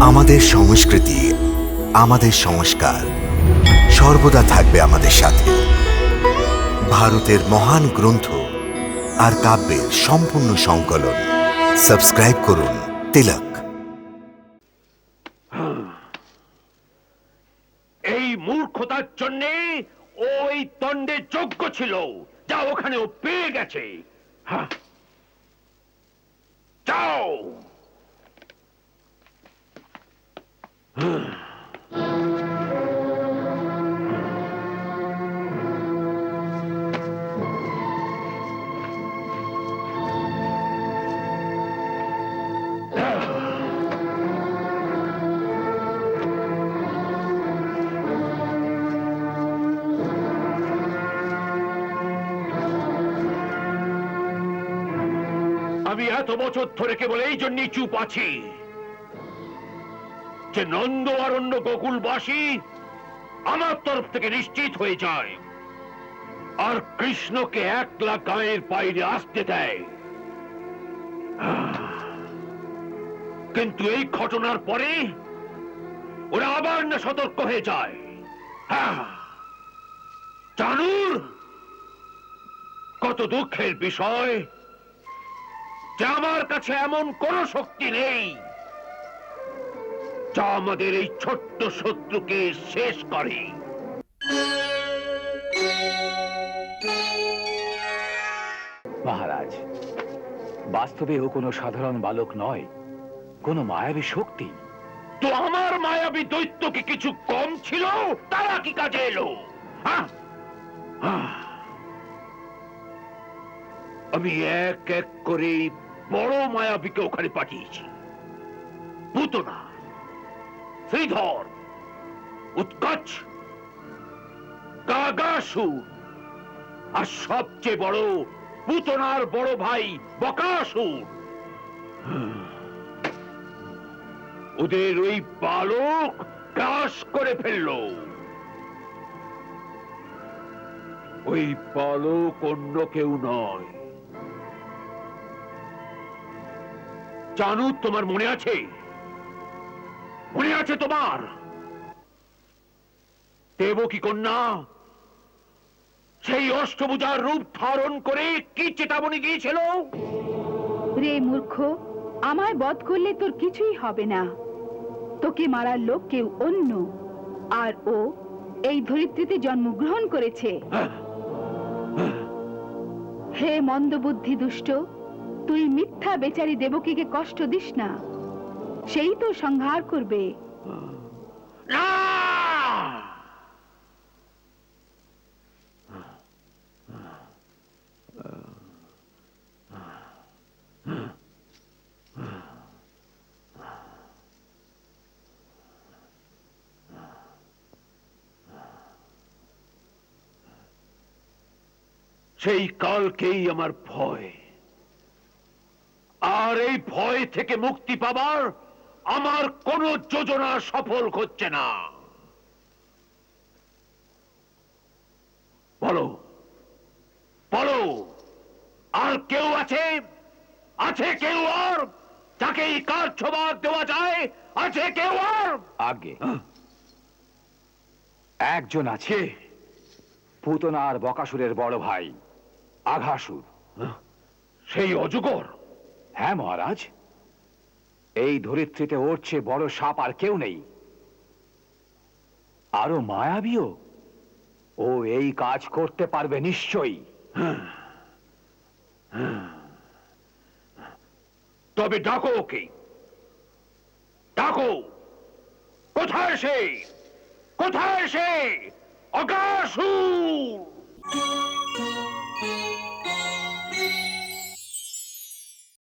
আমাদের সংস্কৃতি, আমাদের সংস্কার সর্বদা থাকবে আমাদের সাথে। ভারতের মহান গ্রন্থ আর কাব্যের সম্পূর্ণ সংকলন। সাবস্ক্রাইব করুন তিলক। এই মূর্খতার জন্য ওই দণ্ডে যোগ্য ছিল, যা ওখানে ও পেয়ে গেছে। হ্যাঁ। যাও। আমি এত বছর ধরে কেবল এই জন্যই চুপ আছি। যে নন্দ অরণ্য গোকুলবাসী আমার তরফ থেকে নিশ্চিত হয়ে যায়। আর কৃষ্ণকে একলা গায়ের বাইরে আসতে দেয়। কিন্তু এই ঘটনার পরে ওরা আবার না সতর্ক হয়ে যায়। হ্যাঁ। জানুর কত দুঃখের বিষয় যে আমার কাছে এমন কোন শক্তি নেই। যা আমাদের এই ছোট্ট শত্রুকে শেষ করে। মহারাজ বাস্তবে ও কোনো সাধারণ বালক নয় কোনো মায়াবী শক্তি। তো আমার মায়াবী দৈত্য কি কিছু কম ছিল তারা কি কাজে এলো! আমি এক এক করে বড় মায়াবীকে ওখানে পাঠিয়েছি। পুতনা শ্রীধর, উৎকচ কাগাসুর আর সবচেয়ে বড় পুতনার বড় ভাই বকাসুর ওদের ওই বালক গ্রাস করে ফেলল। ওই বালক অন্য কেউ নয়। জানু, তোমার মনে আছে? মনে আছে তোমার? দেবকী কন্যা? সেই অষ্টভুজার রূপ ধারণ করে কি চেতাবনী গিয়েছিল রে মূর্খ আমায় বধ করলে তোর কিছুই হবে না। তোকে মারার লোক কেউ অন্য আর ও এই ধরিত্রীতে জন্মগ্রহণ করেছে। হে মন্দবুদ্ধি দুষ্ট তুই মিথ্যা বেচারি দেবকীকে কষ্ট দিস না। সেই তো সংহার করবে। সেই কালকেই আমার ভয়। আর এই ভয় থেকে মুক্তি পাবার আমার কোন যোজনা সফল হচ্ছে না। বলো বলো আর কেউ আছে? আছে কেউ আর যাকে এই কাজ ছবার দেওয়া যায়? আছে কেউ আর? আগে। একজন আছে পুতনা আর বকাসুরের বড় ভাই আঘাসুর। সেই অজগর? হ্যাঁ মহারাজ। এই ধরিত্রীতে ওর বড় সাপ আর কেউ নেই। আরও মায়াবীও? ও এই কাজ করতে পারবে নিশ্চয়ই। তবে ডাকো ওকে। ডাকো। কোথায় সে? কোথায় সে? অগাসুর!